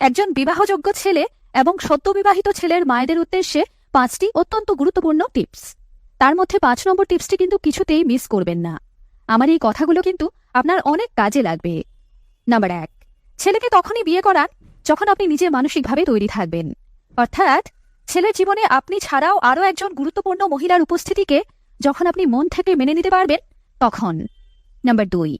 একজন বিবাহযোগ্য ছেলে এবং সদ্য বিবাহিত ছেলের মায়েদের উদ্দেশ্যে পাঁচটি অত্যন্ত গুরুত্বপূর্ণ টিপস। তার মধ্যে পাঁচ নম্বর টিপসটি কিন্তু কিছুতেই মিস করবেন না। আমার এই কথাগুলো কিন্তু আপনার অনেক কাজে লাগবে। নাম্বার এক, ছেলেকে তখনই বিয়ে করান যখন আপনি নিজে মানসিকভাবে তৈরি থাকবেন। অর্থাৎ ছেলের জীবনে আপনি ছাড়াও আরও একজন গুরুত্বপূর্ণ মহিলার উপস্থিতিকে যখন আপনি মন থেকে মেনে নিতে পারবেন, তখন। নাম্বার দুই,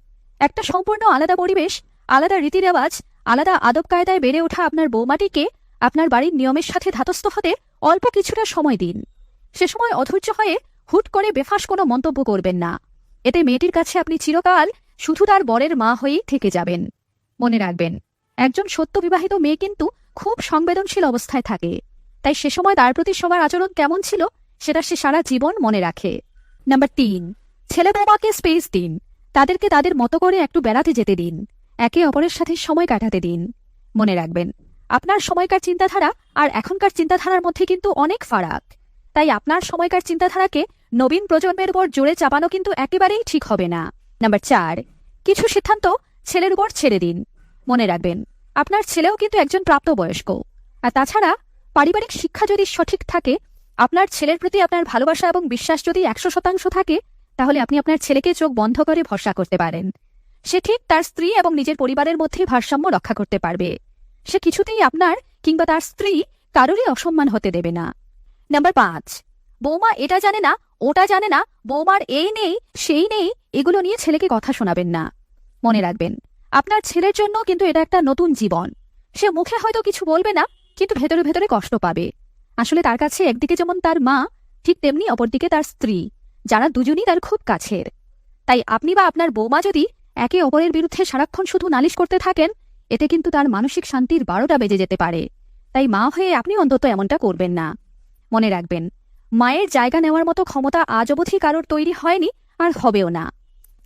একটা সম্পূর্ণ আলাদা পরিবেশ, আলাদা রীতিরেওয়াজ আলাদা আদব কায়দায় বেড়ে ওঠা আপনার বৌমাটিকে আপনার বাড়ির নিয়মের সাথে ধাতস্থ হতে অল্প কিছুটা সময় দিন। সে সময় অধৈর্য হয়ে হুট করে বেফাস কোনো মন্তব্য করবেন না। এতে মেয়েটির কাছে আপনি চিরকাল শুধু তার বরের মা হয়েই থেকে যাবেন। মনে রাখবেন, একজন সত্য বিবাহিত মেয়ে কিন্তু খুব সংবেদনশীল অবস্থায় থাকে। তাই সে সময় তার প্রতি সবার আচরণ কেমন ছিল সেটা সে সারা জীবন মনে রাখে। নাম্বার তিন ছেলে বৌমাকে স্পেস দিন। তাদেরকে তাদের মতো করে একটু বেড়াতে যেতে দিন। একে অপরের সাথে সময় কাটাতে দিন। মনে রাখবেন, আপনার সময়কার চিন্তাধারা আর এখনকার চিন্তাধারার মধ্যে কিন্তু অনেক ফারাক। তাই আপনার সময়কার চিন্তাধারাকে নবীন প্রজন্মের উপর জোরে চাপানো কিন্তু একেবারেই ঠিক হবে না। নাম্বার চার, কিছু সিদ্ধান্ত ছেলের উপর ছেড়ে দিন। মনে রাখবেন, আপনার ছেলেও কিন্তু একজন প্রাপ্তবয়স্ক। আর তাছাড়া পারিবারিক শিক্ষা যদি সঠিক থাকে, আপনার ছেলের প্রতি আপনার ভালোবাসা এবং বিশ্বাস যদি একশো শতাংশ থাকে, তাহলে আপনি আপনার ছেলেকে চোখ বন্ধ করে ভরসা করতে পারেন। সে ঠিক তার স্ত্রী এবং নিজের পরিবারের মধ্যে ভারসাম্য রক্ষা করতে পারবে। সে কিছুতেই আপনার কিংবা তার স্ত্রী কারোরই অসম্মান হতে দেবে না। নাম্বার পাঁচ, বৌমা এটা জানে না, ওটা জানে না, বৌমার এই নেই, সেই নেই, এগুলো নিয়ে ছেলেকে কথা শোনাবেন না। মনে রাখবেন, আপনার ছেলের জন্য কিন্তু এটা একটা নতুন জীবন। সে মুখে হয়তো কিছু বলবে না, কিন্তু ভেতরে ভেতরে কষ্ট পাবে। আসলে তার কাছে একদিকে যেমন তার মা, ঠিক তেমনি অপরদিকে তার স্ত্রী, যারা দুজনই তার খুব কাছের। তাই আপনি বা আপনার বৌমা যদি একে অপরের বিরুদ্ধে সারাক্ষণ শুধু নালিশ করতে থাকেন, এতে কিন্তু তার মানসিক শান্তির বারোটা বেজে যেতে পারে। তাই মা হয়ে আপনি অন্তত এমনটা করবেন না। মনে রাখবেন, মায়ের জায়গা নেওয়ার মতো ক্ষমতা আজ অবধি কারোর তৈরি হয়নি আর হবেও না।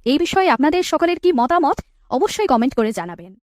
এই বিষয়ে আপনাদের সকলের কি মতামত অবশ্যই কমেন্ট করে জানাবেন।